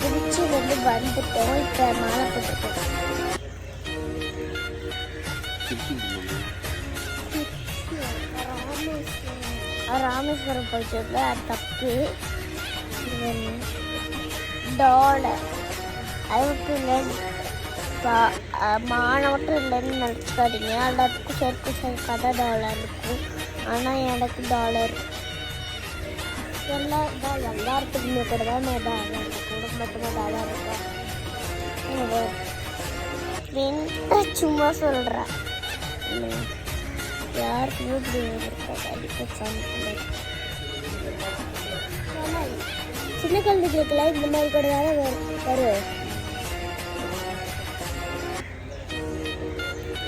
திருச்சியிலேருந்து வந்துட்டோம் இப்போ மாலை போட்டுருக்கோம் ராமேஸ்வரம் போயிட்டு அது தப்பு. டாலர். அதுக்கு இல்லைன்னு மாணவட்டும் இல்லைன்னு நினச்சிக்காதீங்க. எல்லாத்துக்கும் சேர்த்து சேர்க்காத டாலர் இருக்கும். ஆனால் எனக்கு டாலர் எல்லா தான் எல்லாத்துக்குமே கூட தான் டாலர் இருக்கும் குடும்பத்துக்கு டாலர் இருக்கும் என்ன சும்மா சொல்கிறேன் யாருக்குமே இப்படி இருக்காது அடிக்க சின்ன குழந்தைகளுக்குலாம் இந்த மாதிரி கூட தானே வரும்.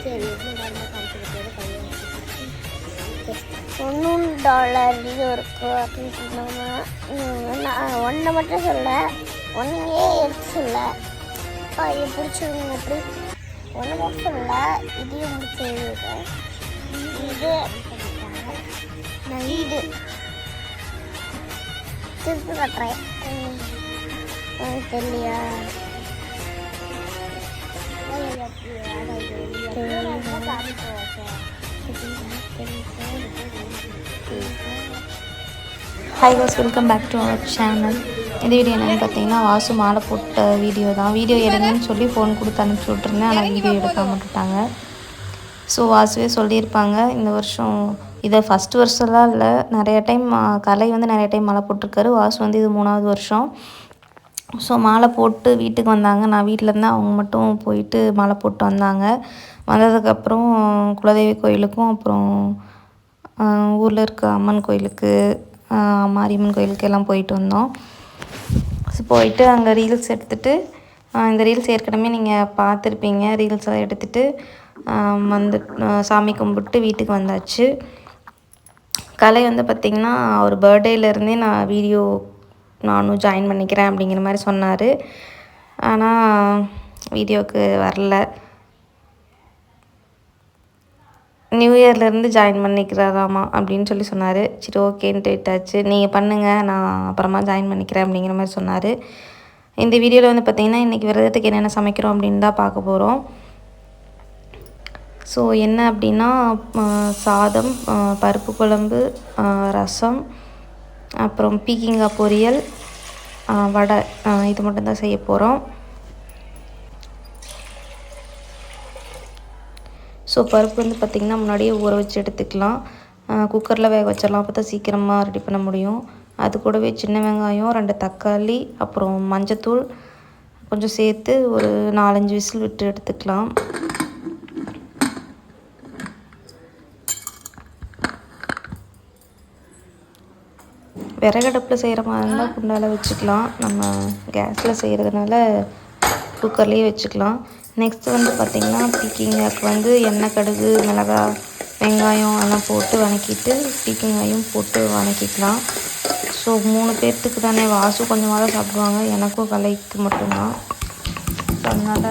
சரி சரி. தொண்ணூறு டாலர் இது இருக்கு அப்படின்னு சொன்னாங்க. நான் ஒன்றை மட்டும் சொல்ல ஒன்றையே எடுத்து சொல்ல இது பிடிச்சிருங்க அப்படி. ஒன்று மட்டும் சொல்ல இதையும் முடிச்சு இது நான் இது திருப்பி கட்டுறேன். உனக்கு தெரியலையா? Hi was welcome back to our channel இந்த வீடியோ என்னென்னு பார்த்தீங்கன்னா வாசு மாலை போட்ட வீடியோ தான். வீடியோ எடுங்கன்னு சொல்லி ஃபோன் கொடுத்து அனுப்பிச்சி விட்ருந்தேன் ஆனால் வீடியோ எடுக்காம விட்டுட்டாங்க. ஸோ வாசுவே சொல்லியிருப்பாங்க இந்த வருஷம் இதை ஃபஸ்ட் வருஷம்லாம் இல்லை. நிறைய டைம் கலை வந்து நிறைய டைம் மாலை போட்டிருக்காரு. வாசு வந்து இது மூணாவது வருஷம். ஸோ மாலை போட்டு வீட்டுக்கு வந்தாங்க. நான் வீட்டில் அவங்க மட்டும் போயிட்டு மாலை போட்டு வந்தாங்க. வந்ததுக்கப்புறம் குலதெய்வ கோயிலுக்கும் அப்புறம் ஊரில் இருக்க அம்மன் கோயிலுக்கு மாரியம்மன் கோயிலுக்கு எல்லாம் போயிட்டு வந்தோம். ஸோ போயிட்டு அங்கே ரீல்ஸ் எடுத்துகிட்டு இந்த ரீல்ஸ் ஏற்கனவே நீங்கள் பார்த்துருப்பீங்க. ரீல்ஸ் எடுத்துகிட்டு வந்து சாமி கும்பிட்டு வீட்டுக்கு வந்தாச்சு. கலை வந்து பார்த்திங்கன்னா அவர் பர்த்டேலேருந்தே நான் வீடியோ நானும் ஜாயின் பண்ணிக்கிறேன் அப்படிங்கிற மாதிரி சொன்னார். ஆனால் வீடியோவுக்கு வரல. நியூ இயர்லேருந்து ஜாயின் பண்ணிக்கிறாராமா அப்படின்னு சொல்லி சொன்னார். சரி ஓகேன்ட்டு விட்டாச்சு நீங்கள் பண்ணுங்கள் நான் அப்புறமா ஜாயின் பண்ணிக்கிறேன் அப்படிங்கிற மாதிரி சொன்னார். இந்த வீடியோவில் வந்து பார்த்திங்கன்னா இன்றைக்கி விரதத்துக்கு என்னென்ன சமைக்கிறோம் அப்படின்னு தான் பார்க்க போகிறோம் ஸோ என்ன அப்படின்னா சாதம் பருப்பு குழம்பு ரசம் அப்புறம் பீக்கிங்காய் பொரியல் வடை இது மட்டும்தான் செய்ய போகிறோம் ஸோ பருப்பு வந்து பார்த்திங்கன்னா முன்னாடியே ஊற வச்சு எடுத்துக்கலாம். குக்கரில் வேக வச்சிடலாம். அப்போ தான் சீக்கிரமாக ரெடி பண்ண முடியும். அது கூடவே சின்ன வெங்காயம் ரெண்டு தக்காளி அப்புறம் மஞ்சத்தூள் கொஞ்சம் சேர்த்து ஒரு நாலஞ்சு விசில் விட்டு எடுத்துக்கலாம். விறகடுப்பில் செய்கிற மாதிரி இருந்தால் குண்டால வச்சுக்கலாம். நம்ம கேஸில் செய்கிறதுனால குக்கர்லேயே வச்சுக்கலாம். நெக்ஸ்ட் வந்து பார்த்திங்கன்னா பீக்கிங்காய்க்கு வந்து எண்ணெய் கடுகு மிளகாய் வெங்காயம் எல்லாம் போட்டு வதக்கிட்டு பீக்கிங்காயும் போட்டு வதக்கிக்கலாம் ஸோ மூணு பேர்த்துக்கு தானே வாசு கொஞ்சமாக தான் சாப்பிடுவாங்க. எனக்கும் கலைக்கு மட்டும்தான். ஸோ அதனால்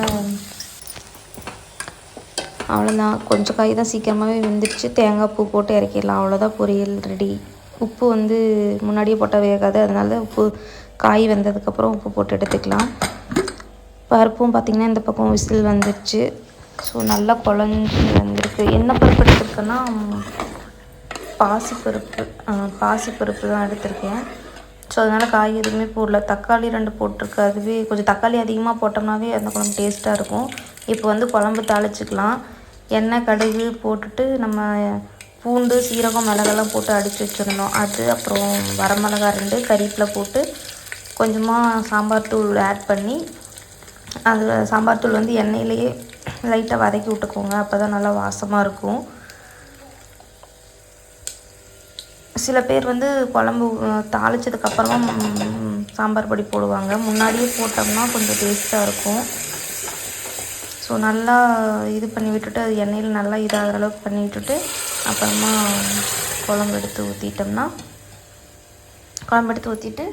அவ்வளோதான் கொஞ்சம் காய் தான் சீக்கிரமாகவே வெந்துடுச்சு தேங்காய் பூ போட்டு இறக்கிடலாம். அவ்வளோதான் பொரியல் ரெடி உப்பு வந்து முன்னாடியே போட்டால் வேகாது. அதனால உப்பு காய் வெந்ததுக்கப்புறம் உப்பு போட்டு எடுத்துக்கலாம். பருப்பும் பார்த்திங்கன்னா இந்த பக்கம் விசில் வந்துடுச்சு ஸோ நல்லா குழஞ்சி வந்திருக்கு. என்ன பருப்பு எடுத்துருக்கேன்னா பாசிப்பருப்பு. பாசிப்பருப்பு தான் எடுத்திருக்கேன். ஸோ அதனால் காய் எதுவுமே போடல. தக்காளி ரெண்டு போட்டிருக்கு. அதுவே கொஞ்சம் தக்காளி அதிகமாக போட்டோம்னாவே அந்த குழம்பு டேஸ்ட்டாக இருக்கும். இப்போ வந்து குழம்பு தாளிச்சிக்கலாம். எண்ணெய் கடுகு போட்டுட்டு நம்ம பூண்டு சீரகம் மிளகெல்லாம் போட்டு அடித்து வச்சுருந்தோம் அது அப்புறம் வரமிளகா ரெண்டு கறிப்பில் போட்டு கொஞ்சமாக சாம்பார் தூள் ஆட் பண்ணி அது சாம்பார் தூள் வந்து எண்ணெயிலேயே லைட்டாக வதக்கி விட்டுக்கோங்க. அப்போ தான் நல்லா வாசமாக இருக்கும். சில பேர் வந்து குழம்பு தாளித்ததுக்கப்புறமா சாம்பார் பொடி போடுவாங்க. முன்னாடியே போட்டோம்னா கொஞ்சம் டேஸ்ட்டாக இருக்கும். ஸோ நல்லா இது பண்ணி விட்டுட்டு அது எண்ணெயில் நல்லா இதாகிற அளவுக்கு பண்ணி விட்டுட்டு அப்புறமா குழம்பு எடுத்து ஊற்றிட்டோம்னா குழம்பு எடுத்து ஊற்றிட்டு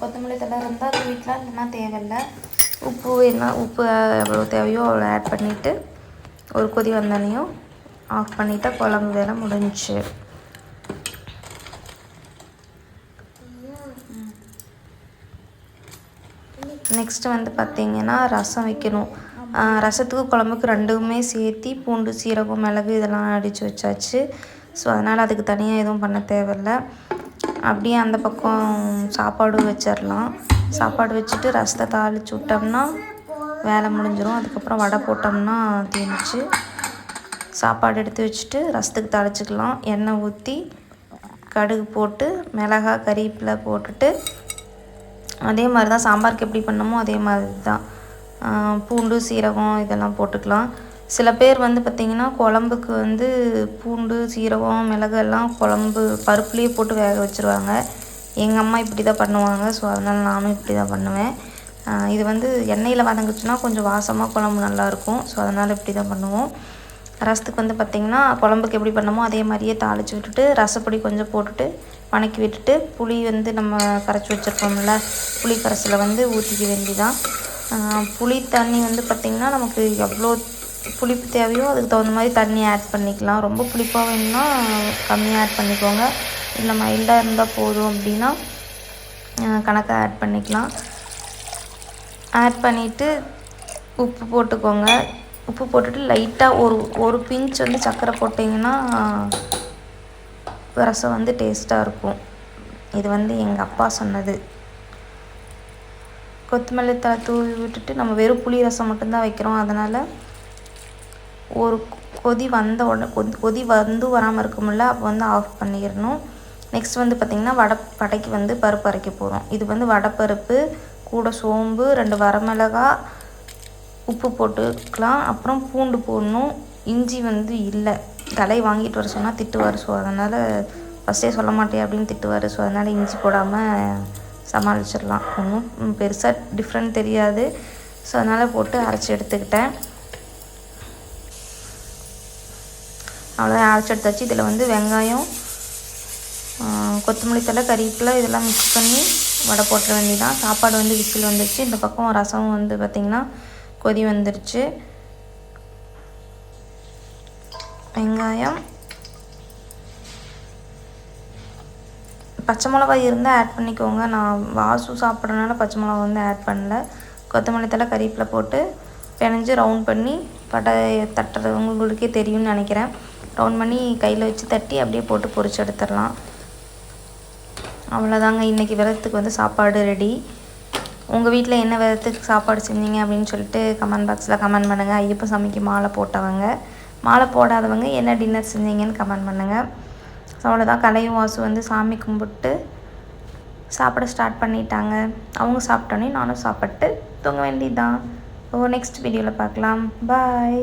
கொத்தமல்லி தலை இருந்தால் வீட்டில் இல்லைன்னா தேவையில்லை. உப்பு என்ன உப்பு எவ்வளோ தேவையோ அவ்வளோ ஆட் பண்ணிவிட்டு ஒரு கொதி வந்தோடனையும் ஆஃப் பண்ணிட்டா குழம்பு வேலை முடிஞ்சிச்சு நெக்ஸ்ட்டு வந்து பார்த்திங்கன்னா ரசம் வைக்கணும். ரசத்துக்கு குழம்புக்கு ரெண்டுமே சேர்த்தி பூண்டு சீரகம் மிளகு இதெல்லாம் அடித்து வச்சாச்சு. ஸோ அதனால் அதுக்கு தனியாக எதுவும் பண்ண தேவையில்ல. அப்படியே அந்த பக்கம் சாப்பாடும் வச்சிடலாம் சாப்பாடு வச்சுட்டு ரசத்தை தாளித்து விட்டோம்னா வேலை முடிஞ்சிடும் அதுக்கப்புறம் வடை போட்டோம்னா தீர்ந்துச்சு சாப்பாடு எடுத்து வச்சுட்டு ரசத்துக்கு தாளிச்சிக்கலாம். எண்ணெய் ஊற்றி கடுகு போட்டு மிளகா கறிப்பில் போட்டுட்டு அதே மாதிரி தான் சாம்பாருக்கு எப்படி பண்ணமோ அதே மாதிரி தான். பூண்டு சீரகம் இதெல்லாம் போட்டுக்கலாம். சில பேர் வந்து பார்த்திங்கன்னா குழம்புக்கு வந்து பூண்டு சீரகம் மிளகு எல்லாம் குழம்பு பருப்புலேயே போட்டு வேக வச்சுருவாங்க. எங்கள் அம்மா இப்படி தான் பண்ணுவாங்க ஸோ அதனால் நானும் இப்படி தான் பண்ணுவேன் இது வந்து எண்ணெயில் வதங்குச்சுன்னா கொஞ்சம் வாசமாக குழம்பு நல்லாயிருக்கும் ஸோ அதனால் இப்படி தான் பண்ணுவோம். ரசத்துக்கு வந்து பார்த்திங்கன்னா குழம்புக்கு எப்படி பண்ணமோ அதே மாதிரியே தாளித்து விட்டுட்டு ரசப்பொடி கொஞ்சம் போட்டுட்டு வணக்கி விட்டுட்டு புளி வந்து நம்ம கரைச்சி வச்சுருப்போம்ல புளி கரைசலை வந்து ஊற்றிக்க வேண்டிதான். புளி தண்ணி வந்து பார்த்திங்கன்னா நமக்கு எவ்வளோ புளிப்பு தேவையோ அதுக்கு தகுந்த மாதிரி தண்ணி ஆட் பண்ணிக்கலாம். ரொம்ப புளிப்பாக வேணும்னா கம்மியாக ஆட் பண்ணிக்கோங்க. இல்லை மைல்டாக இருந்தால் போதும் அப்படின்னா கணக்கை ஆட் பண்ணிக்கலாம். ஆட் பண்ணிவிட்டு உப்பு போட்டுக்கோங்க. உப்பு போட்டுட்டு லைட்டாக ஒரு ஒரு பிஞ்ச் வந்து சர்க்கரை போட்டிங்கன்னா ரசம் வந்து டேஸ்ட்டாக இருக்கும். இது வந்து எங்கள் அப்பா சொன்னது. கொத்தமல்லி தலை தூவி விட்டுட்டு நம்ம வெறும் புளி ரசம் மட்டும்தான் வைக்கிறோம். அதனால் ஒரு கொதி வந்த உடனே கொதி கொதி வந்து வராமல் இருக்கும்ல அப்போ வந்து ஆஃப் பண்ணிடணும். நெக்ஸ்ட் வந்து பார்த்திங்கன்னா வடை வடைக்கு வந்து பருப்பு அரைக்க போகிறோம் இது வந்து வடைப்பருப்பு கூட சோம்பு ரெண்டு வரமிளகா உப்பு போட்டுக்கலாம். அப்புறம் பூண்டு போடணும். இஞ்சி வந்து இல்லை. கலை வாங்கிட்டு வர சொன்னால் திட்டுவார். ஸோ அதனால் ஃபஸ்ட்டே சொல்ல மாட்டேன் அப்படின்னு திட்டுவார். ஸோ அதனால் இஞ்சி போடாமல் சமாளிச்சிடலாம். ஒன்றும் பெருசாக டிஃப்ரெண்ட் தெரியாது. ஸோ அதனால் போட்டு அரைச்சி எடுத்துக்கிட்டேன். அவ்வளோ அரைச்சி எடுத்தாச்சு. இதில் வந்து வெங்காயம் கொத்தமல்லி தழை கறிவேப்பிலை இதெல்லாம் மிக்ஸ் பண்ணி வடை போட்டுற வேண்டிதான் சாப்பாடு வந்து விசில் வந்துருச்சு. இந்த பக்கம் ரசம் வந்து பார்த்திங்கன்னா கொதி வந்துருச்சு. வெங்காயம். பச்சை மிளகாய் இருந்தால் ஆட் பண்ணிக்கோங்க. நான் வாசு சாப்பிட்றதுனால பச்சை மிளகா வந்து ஆட் பண்ணல. கொத்தமல்லி தழை கறிவேப்பிலை போட்டு பிணைஞ்சு ரவுண்ட் பண்ணி பட்டை தட்டுறது உங்களுக்கே தெரியும்னு நினைக்கிறேன். ரவுண்ட் பண்ணி கையில் வச்சு தட்டி அப்படியே போட்டு பொறிச்சு எடுத்துடலாம். அவ்வளோதாங்க இன்றைக்கி விரதத்துக்கு வந்து சாப்பாடு ரெடி உங்கள் வீட்டில் என்ன விதத்துக்கு சாப்பாடு செஞ்சீங்க அப்படின்னு சொல்லிட்டு கமெண்ட் பாக்ஸில் கமெண்ட் பண்ணுங்கள் ஐயப்ப சாமிக்கு மாலை போட்டவங்க. மாலை போடாதவங்க என்ன டின்னர் செஞ்சீங்கன்னு கமெண்ட் பண்ணுங்கள் ஸோ அவ்வளோதான் கலையும் வாசு வந்து சாமி கும்பிட்டு சாப்பிட ஸ்டார்ட் பண்ணிட்டாங்க. அவங்க சாப்பிட்டோன்னே நானும் சாப்பிட்டு தூங்க வேண்டியதுதான். ஓ நெக்ஸ்ட் வீடியோவில் பார்க்கலாம். பாய்